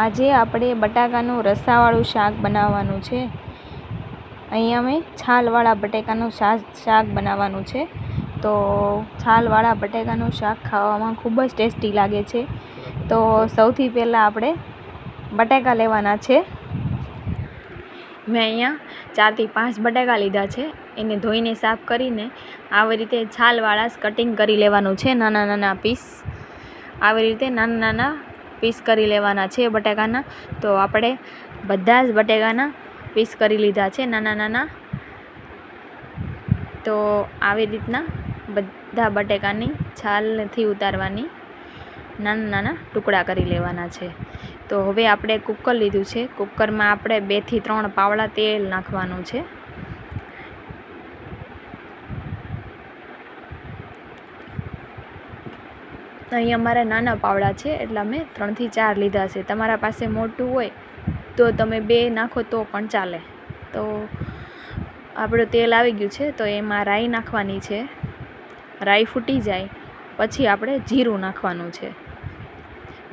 આજે આપણે બટાકાનું રસાવાળું શાક બનાવવાનું છે. અહીંયા મેં છાલવાળા બટાકાનું શાક શાક બનાવવાનું છે. તો છાલવાળા બટાકાનું શાક ખાવામાં ખૂબ જ ટેસ્ટી લાગે છે. તો સૌથી પહેલાં આપણે બટેકા લેવાના છે. મેં અહીંયા ચારથી પાંચ બટાકા લીધા છે. એને ધોઈને સાફ કરીને આવી રીતે છાલવાળા કટિંગ કરી લેવાનું છે નાના નાના પીસ આવી રીતે નાના નાના પીસ કરી લેવાના છે બટાકાના. તો આપણે બધા જ બટેકાના પીસ કરી લીધા છે નાના નાના. તો આવી રીતના બધા બટેકાની છાલથી ઉતારવાની નાના નાના ટુકડા કરી લેવાના છે. તો હવે આપણે કુકર લીધું છે. કુકરમાં આપણે બેથી ત્રણ પાવડા તેલ નાખવાનું છે. અહીં અમારા નાના પાવડા છે, એટલા મેં ત્રણથી ચાર લીધા છે. તમારા પાસે મોટું હોય તો તમે બે નાખો તો પણ ચાલે. તો આપણું તેલ આવી ગયું છે, તો એમાં રાઈ નાખવાની છે. રાઈ ફૂટી જાય, પછી આપણે જીરું નાખવાનું છે.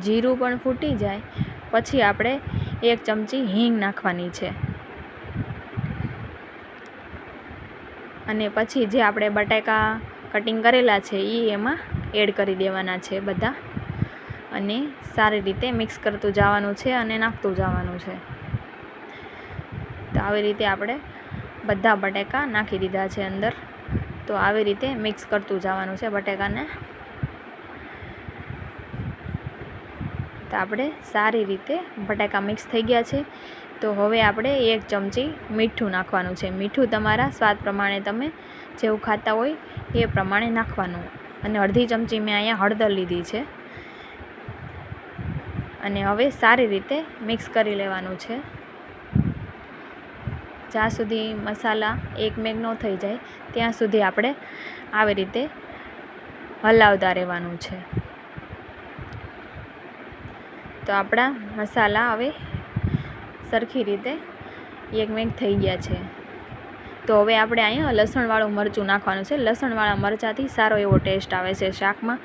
જીરું પણ ફૂટી જાય, પછી આપણે એક ચમચી હિંગ નાખવાની છે. અને પછી જે આપણે બટાકા કટિંગ કરેલા છે એ એમાં એડ કરી દેવાના છે બધા. અને સારી રીતે મિક્સ કરતું જવાનું છે અને નાખતું જવાનું છે. તો આવી રીતે આપણે બધા બટાકા નાખી દીધા છે અંદર. તો આવી રીતે મિક્સ કરતું જવાનું છે બટાકાને. તો આપણે સારી રીતે બટાકા મિક્સ થઈ ગયા છે. તો હવે આપણે એક ચમચી મીઠું નાખવાનું છે. મીઠું તમારા સ્વાદ પ્રમાણે તમે જેવું ખાતા હોય એ પ્રમાણે નાખવાનું. અને અડધી ચમચી મેં અહીંયા હળદર લીધી છે. અને હવે સારી રીતે મિક્સ કરી લેવાનું છે. જ્યાં સુધી મસાલા એકમેક ન થઈ જાય, ત્યાં સુધી આપણે આવી રીતે હલાવતા રહેવાનું છે. તો આપણા મસાલા હવે સરખી રીતે એકમેક થઈ ગયા છે. તો હવે આપણે અહીંયા લસણવાળું મરચું નાખવાનું છે. લસણવાળા મરચાંથી સારો એવો ટેસ્ટ આવે છે શાકમાં.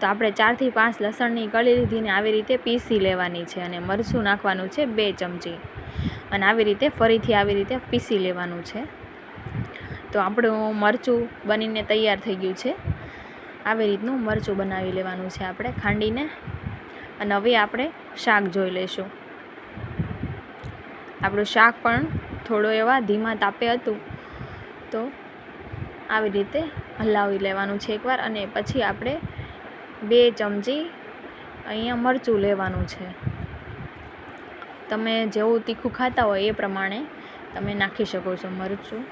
તો આપણે ચારથી પાંચ લસણની કળી લીધીને આવી રીતે પીસી લેવાની છે અને મરચું નાખવાનું છે બે ચમચી. અને આવી રીતે ફરીથી આવી રીતે પીસી લેવાનું છે. તો આપણું મરચું બનીને તૈયાર થઈ ગયું છે. આવી રીતનું મરચું બનાવી લેવાનું છે આપણે ખાંડીને. અને હવે આપણે શાક જોઈ લઈશું. આપણું શાક પણ થોડો એવા ધીમા તાપે હતું. તો આવી રીતે હલાવી લેવાનું છે એકવાર અને પછી આપણે બે ચમચી અહીંયા મરચું લેવાનું છે. તમે જેવું તીખું ખાતા હોય એ પ્રમાણે તમે નાખી શકો છો મરચું.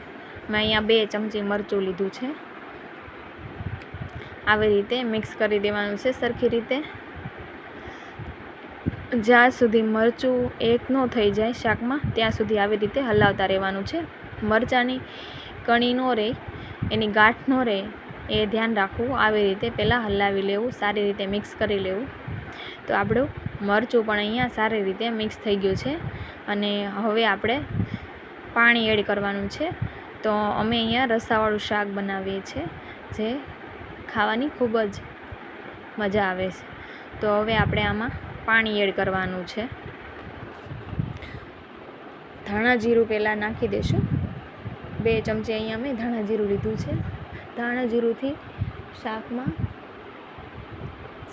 મેં અહીંયા બે ચમચી મરચું લીધું છે. આવી રીતે મિક્સ કરી દેવાનું છે સરખી રીતે. જ્યાં સુધી મરચું એક ન થઈ જાય શાકમાં, ત્યાં સુધી આવી રીતે હલાવતા રહેવાનું છે. મરચાંની કણી ન રહે એની ગાંઠ ન રહે એ ધ્યાન રાખવું. આવી રીતે પહેલાં હલાવી લેવું, સારી રીતે મિક્સ કરી લેવું. તો આપણું મરચું પણ અહીંયા સારી રીતે મિક્સ થઈ ગયું છે. અને હવે આપણે પાણી એડ કરવાનું છે. તો અમે અહીંયા રસાવાળું શાક બનાવીએ છીએ, જે ખાવાની ખૂબ જ મજા આવે છે. તો હવે આપણે આમાં પાણી એડ કરવાનું છે. ધાણા જીરું પહેલાં નાખી દઈશું. બે ચમચી અહીંયા મેં ધાણા જીરું લીધું છે. ધાણા જીરુંથી શાકમાં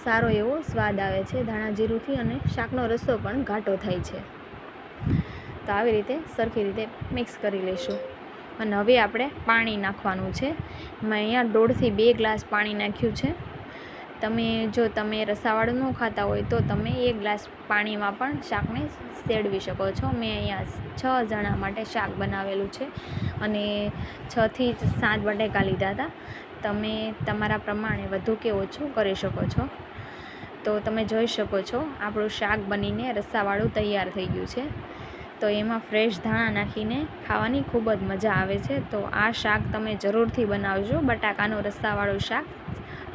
સારો એવો સ્વાદ આવે છે. ધાણા જીરુંથી અને શાકનો રસો પણ ઘાટો થાય છે. તો આવી રીતે સરખી રીતે મિક્સ કરી લઈશું. અને હવે આપણે પાણી નાખવાનું છે. મેં અહીંયા દોઢથી બે ગ્લાસ પાણી નાખ્યું છે. તમે જો તમે રસાવાળું ન ખાતા હોય તો તમે એક ગ્લાસ પાણીમાં પણ શાકને સેડવી શકો છો. મેં અહીંયા છ જણા માટે શાક બનાવેલું છે અને છથી સાત બટેકા લીધા હતા. તમે તમારા પ્રમાણે વધુ કે ઓછું કરી શકો છો. તો તમે જોઈ શકો છો, આપણું શાક બનીને રસાવાળું તૈયાર થઈ ગયું છે. તો એમાં ફ્રેશ ધાણા નાખીને ખાવાની ખૂબ જ મજા આવે છે. તો આ શાક તમે જરૂરથી બનાવજો. બટાકાનું રસાવાળું શાક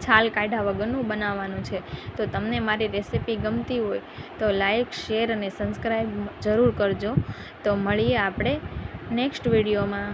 છાલ કાઢ્યા વગરનું બનાવવાનું છે. તો તમને મારી રેસિપી ગમતી હોય તો લાઈક, શેર અને સબસ્ક્રાઈબ જરૂર કરજો. તો મળીએ આપણે નેક્સ્ટ વિડીયોમાં.